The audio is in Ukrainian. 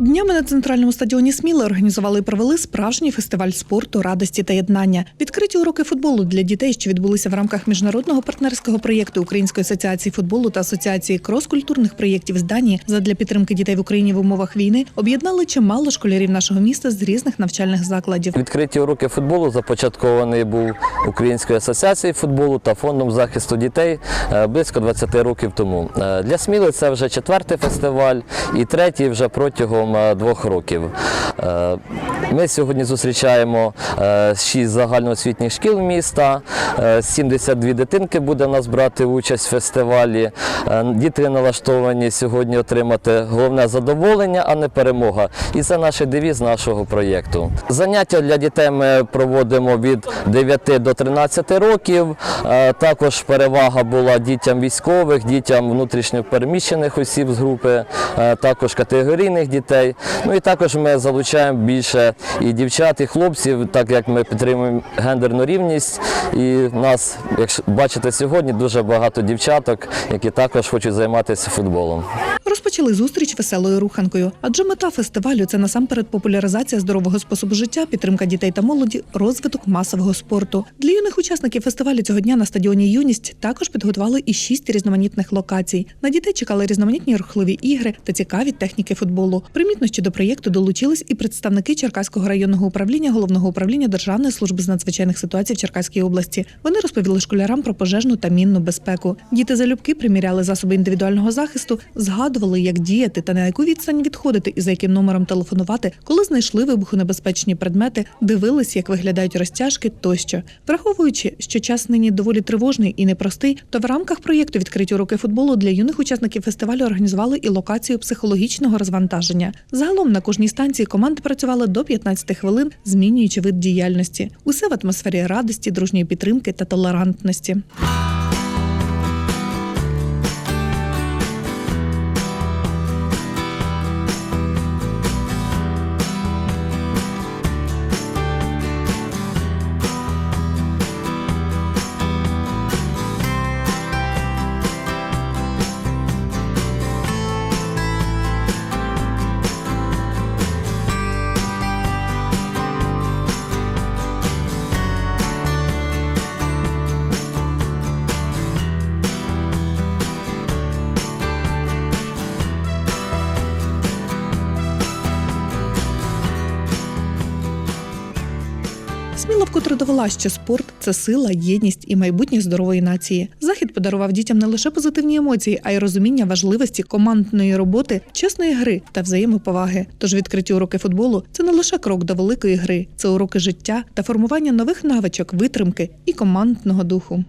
Днями на центральному стадіоні Сміли організували і провели справжній фестиваль спорту, радості та єднання. Відкриті уроки футболу для дітей, що відбулися в рамках міжнародного партнерського проєкту Української асоціації футболу та асоціації крос-культурних проєктів з Данії задля підтримки дітей в Україні в умовах війни, об'єднали чимало школярів нашого міста з різних навчальних закладів. Відкриті уроки футболу започаткований був Українською асоціацією футболу та фондом захисту дітей е, близько 20 років тому. Е, Для Сміли це вже четвертий фестиваль і третій вже протягом е, двох років. Е, Ми сьогодні зустрічаємо е, шість загальноосвітніх шкіл міста. е, 72 дитинки буде нас брати участь в фестивалі. Е, Діти налаштовані сьогодні отримати головне задоволення, а не перемога. І це наш девіз нашого проєкту. Заняття для дітей ми проводимо від 9 до 13 років. Е, Також перевага була дітям військових, дітям внутрішньо переміщених осіб з групи, е, також категорійних дітей. Ну і також ми залучаємо більше і дівчат, і хлопців, так як ми підтримуємо гендерну рівність. І нас, якщо бачите сьогодні, дуже багато дівчаток, які також хочуть займатися футболом. Розпочали зустріч веселою руханкою, адже мета фестивалю це насамперед популяризація здорового способу життя, підтримка дітей та молоді, розвиток масового спорту. Для юних учасників фестивалю цього дня на стадіоні Юність також підготували і шість різноманітних локацій. На дітей чекали різноманітні рухливі ігри та цікаві техніки футболу. Примітно, що до проєкту долучились і представники Черкаського районного управління головного управління Державної служби з надзвичайних ситуацій в Черкаській області. Вони розповіли школярам про пожежну та мінну безпеку. Діти залюбки приміряли засоби індивідуального захисту, згадували, як діяти та на яку відстань відходити і за яким номером телефонувати, коли знайшли вибухонебезпечні предмети, дивились, як виглядають розтяжки тощо. Враховуючи, що час нині доволі тривожний і непростий, то в рамках проєкту відкриті уроки футболу для юних учасників фестивалю організували і локацію психологічного розвантаження. Загалом на кожній станції команди працювали до 15 хвилин, змінюючи вид діяльності. Усе в атмосфері радості, дружньої підтримки та толерантності. Вкотре довела, що спорт це сила, єдність і майбутнє здорової нації. Захід подарував дітям не лише позитивні емоції, а й розуміння важливості командної роботи, чесної гри та взаємоповаги. Тож відкриті уроки футболу це не лише крок до великої гри, це уроки життя та формування нових навичок, витримки і командного духу.